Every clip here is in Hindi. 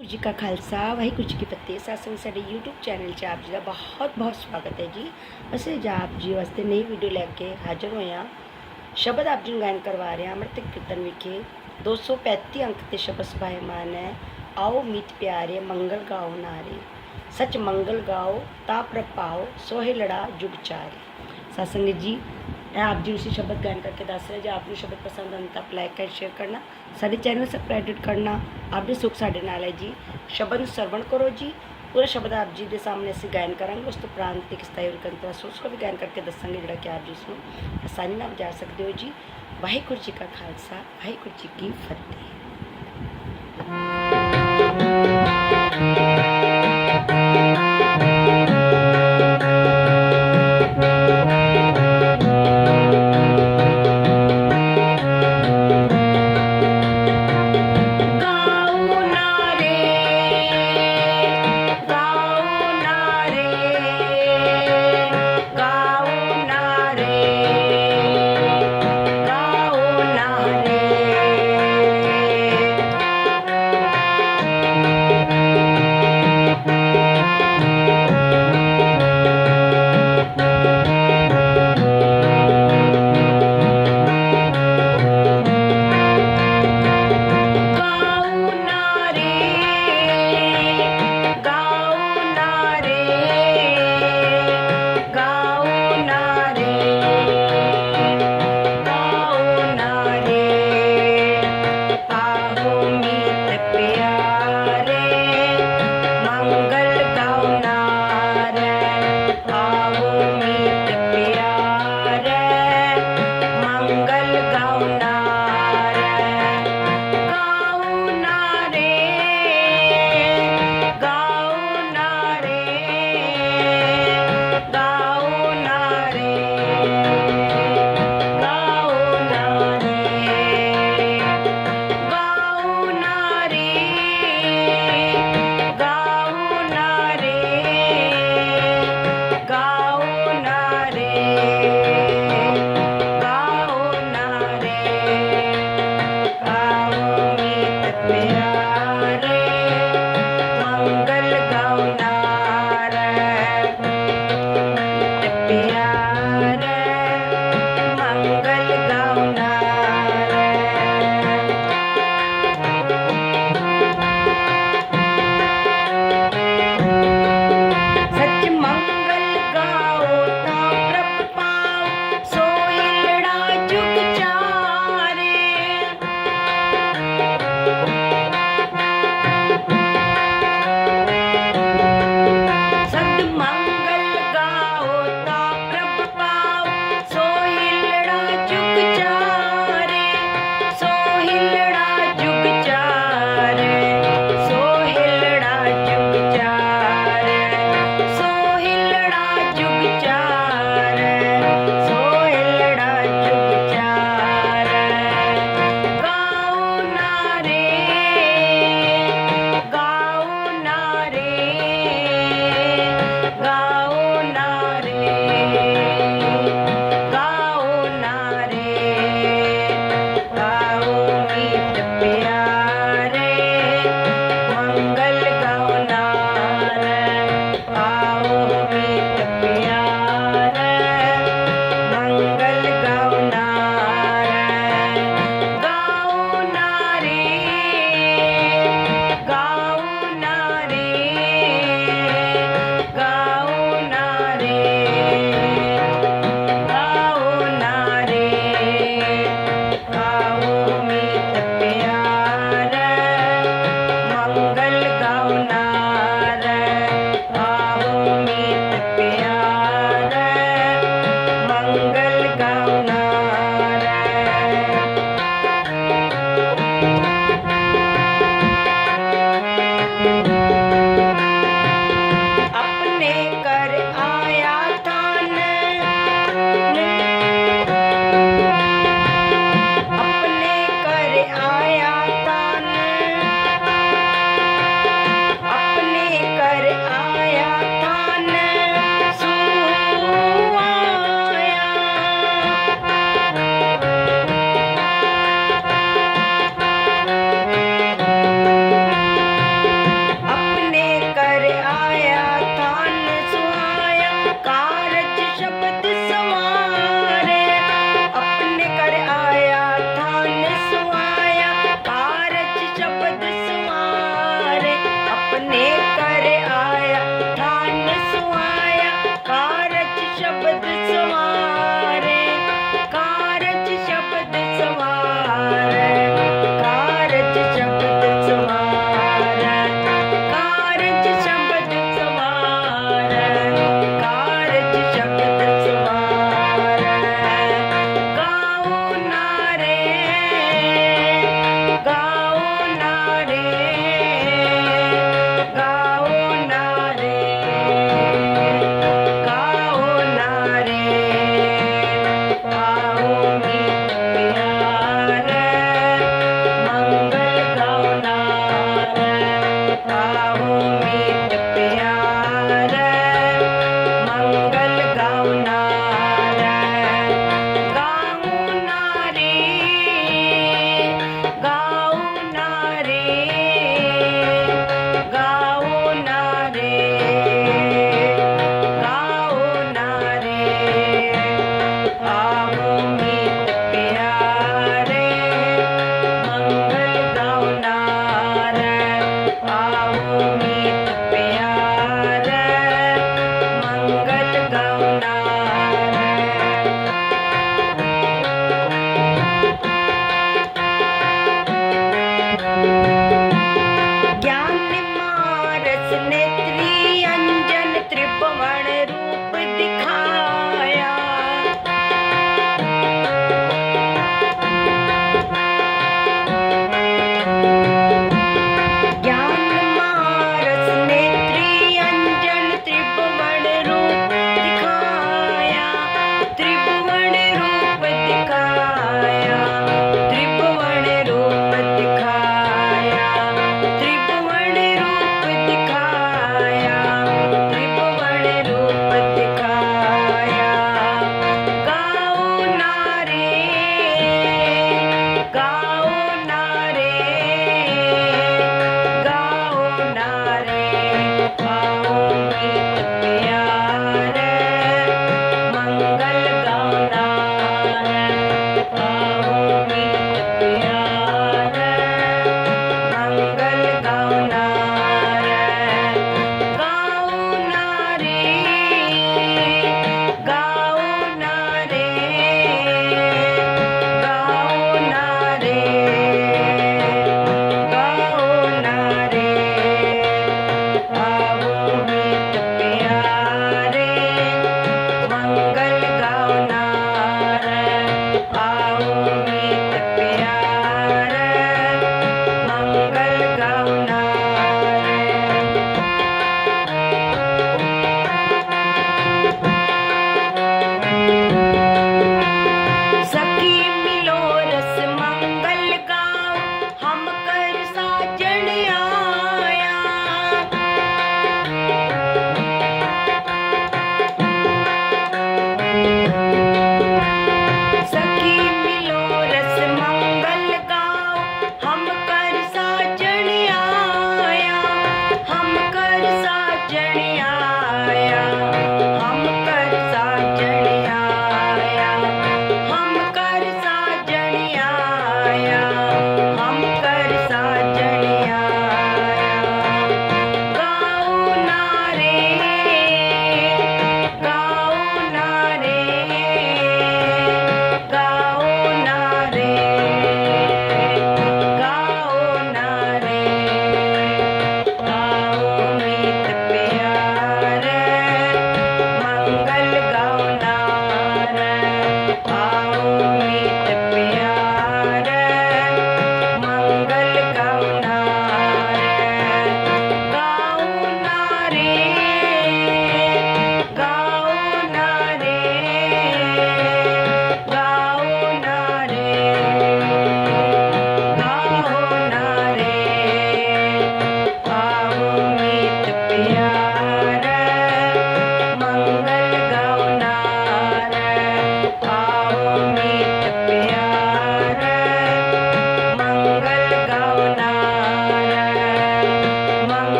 ਵਾਹਿਗੁਰੂ ਜੀ ਕਾ ਖਾਲਸਾ ਵਾਹਿਗੁਰੂ ਜੀ ਕੀ ਫਤਿਹ ਸਾਸੰਗ ਸਾਡੇ YouTube ਚੈਨਲ 'ਚ ਆਪ ਜੀ ਦਾ ਬਹੁਤ ਬਹੁਤ ਸਵਾਗਤ ਹੈ ਜੀ ਅਸੀਂ ਅੱਜ ਆਪ ਜੀ ਵਾਸਤੇ ਨਈ ਵੀਡੀਓ ਲੈ ਕੇ ਹਾਜ਼ਰ ਹੋਏ ਹਾਂ ਸ਼ਬਦ ਆਪ ਜੀ ਨੂੰ ਗਾਇਨ ਕਰਵਾ ਰਹੇ ਹਾਂ ਅੰਮ੍ਰਿਤ ਕੀਰਤਨ ਵਿਖੇ 235 ਅੰਕ ਤੇ ਸ਼ਬਦ ਸਭਾਇਮਾਨ ਹੈ ਆਓ ਮੀਤ ਪਿਆਰੇ ਮੰਗਲ ਗਾਓ ਨਾਰੇ ਸਚ ਮੰਗਲ ਗਾਓ ਤਾ ਪ੍ਰਪਾਓ ਸੋਹਿ ਲੜਾ ਜੁਗ ਚਾਰੇ ਸਾਸੰਗ ਜੀ ਇਹ ਆਪ ਜੀ ਉਸੇ ਸ਼ਬਦ ਗਾਇਨ ਕਰਕੇ ਦੱਸ ਰਹੇ ਜੇ ਆਪ ਨੂੰ ਸ਼ਬਦ ਪਸੰਦ ਆਉਂਦਾ ਤਾਂ ਲਾਈਕ ਐਂਡ ਸ਼ੇਅਰ ਕਰਨਾ ਸਾਡੇ ਚੈਨਲ ਨੂੰ ਸਬਸਕ੍ਰਾਈਬ ਕਰਨਾ ਆਪ ਦੇ ਸੁਖ ਸਾਡੇ ਨਾਲ ਹੈ ਜੀ ਸ਼ਬਦ ਨੂੰ ਸਰਵਣ ਕਰੋ ਜੀ ਪੂਰਾ ਸ਼ਬਦ ਆਪ ਜੀ ਦੇ ਸਾਹਮਣੇ ਅਸੀਂ ਗਾਇਨ ਕਰਾਂਗੇ ਉਸ ਤੋਂ ਉਪਰੰਤ ਇੱਕ ਸਤਾਈ ਰਕੰਤਰਾ ਸੋਚ ਕੋ ਵੀ ਗਾਇਨ ਕਰਕੇ ਦੱਸਾਂਗੇ ਜਿਹੜਾ ਕਿ ਆਪ ਜੀ ਇਸ ਨੂੰ ਆਸਾਨੀ ਨਾਲ ਵਜਾ ਸਕਦੇ ਹੋ ਜੀ ਵਾਹਿਗੁਰੂ ਜੀ ਕਾ ਖਾਲਸਾ ਵਾਹਿਗੁਰੂ ਜੀ ਕੀ ਫਤਿਹ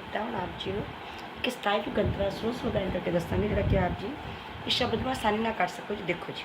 किया आप जी ने कि स्थायी गंत्र सुर सुर गाय करके दसा आप जी इस शब्द में आसानी ना कर सको जी देखो जी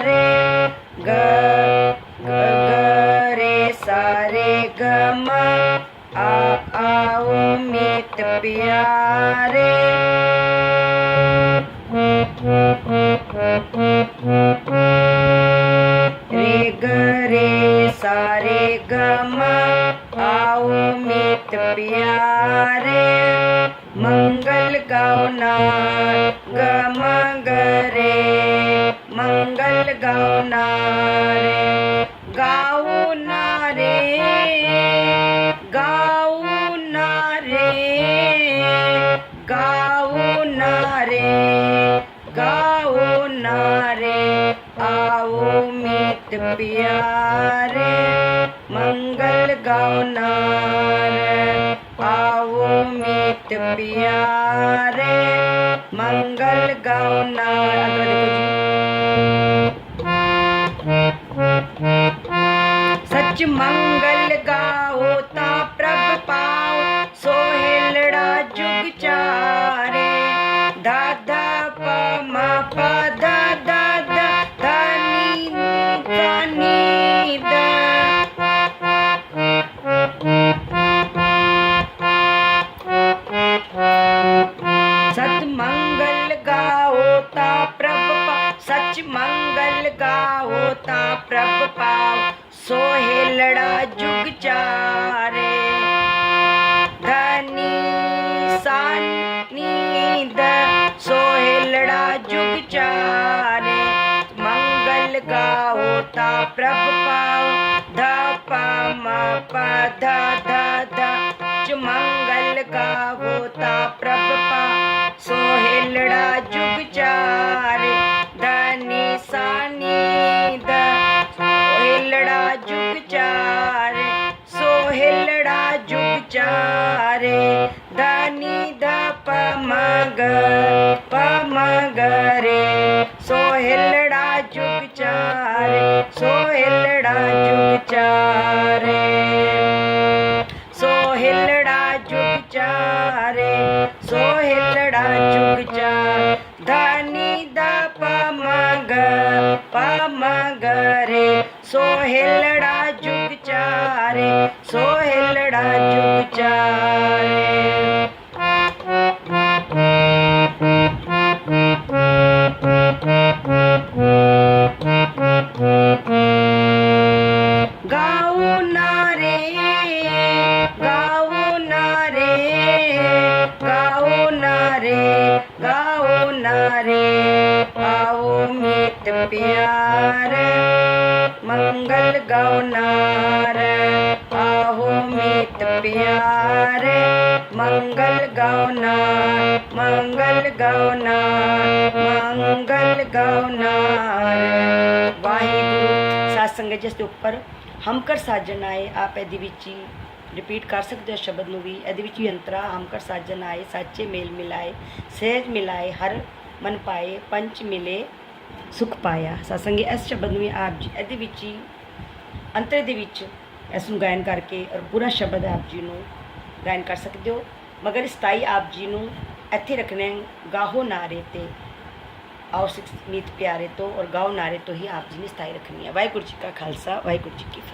प्यारे ग ग ग रे सारे ग म आ आओ मित प्यारे मंगल गाओ ना रे गाओ ना रे गाओ ना रे गाओ ना रे गाओ रे आओ मित प्यारे, मंगल गाओ ना रे आओ मित प्यारे, मंगल गाओ मंगल गाओ, ता प्रभ पाओ सोहेलड़ा जुग चारे। दादा प, म प, द द द ध नी ध नी, द। सत मंगल गाओ प्रभ पा, सच मंगल गाओ, ता प्रभ पाओ। सोहेलड़ा जुग चारे। धनी सानी द सोहेलड़ा जुग चारे। मंगल गाओ ता प्रभ पाओ ध प म प ध ध। ध मंगल गाओ ता प्रभ चारे सोहेलड़ा ਦੇ ਉੱਪਰ ਹਮਕਰ ਸਾਜਣ ਆਏ, ਆਪ ਇਹਦੇ ਵਿੱਚ ਹੀ ਰਿਪੀਟ ਕਰ ਸਕਦੇ ਹੋ ਸ਼ਬਦ ਨੂੰ ਵੀ। ਇਹਦੇ ਵਿੱਚ ਵੀ ਅੰਤਰਾ, ਹਮਕਰ ਸਾਜਣ ਆਏ, ਸਾਚੇ ਮੇਲ ਮਿਲਾਏ, ਸਹਿਜ ਮਿਲਾਏ, ਹਰ ਮਨ ਪਾਏ ਪੰਚ ਮਿਲੇ, ਸੁਖ ਪਾਇਆ। ਸਾਧ ਇਸ ਸ਼ਬਦ ਨੂੰ ਵੀ ਆਪ ਜੀ, ਇਹਦੇ ਵਿੱਚ ਹੀ ਅੰਤਰੇ ਦੇ ਵਿੱਚ ਇਸ ਨੂੰ ਗਾਇਨ ਕਰਕੇ ਔਰ ਪੂਰਾ ਸ਼ਬਦ ਆਪ ਜੀ ਨੂੰ ਗਾਇਨ ਕਰ ਸਕਦੇ ਹੋ। ਮਗਰ ਸਤਾਈ ਆਪ ਜੀ ਨੂੰ ਇੱਥੇ ਰੱਖਣਾ ਗਾਹੋ ਨਾਰੇ ਤੇ। आओ सिख मीत प्यारे तो और गाओ नारे तो ही आप जी ने स्थायी रखनी है। वाहगुरु जी का खालसा, वाहगुरु जी की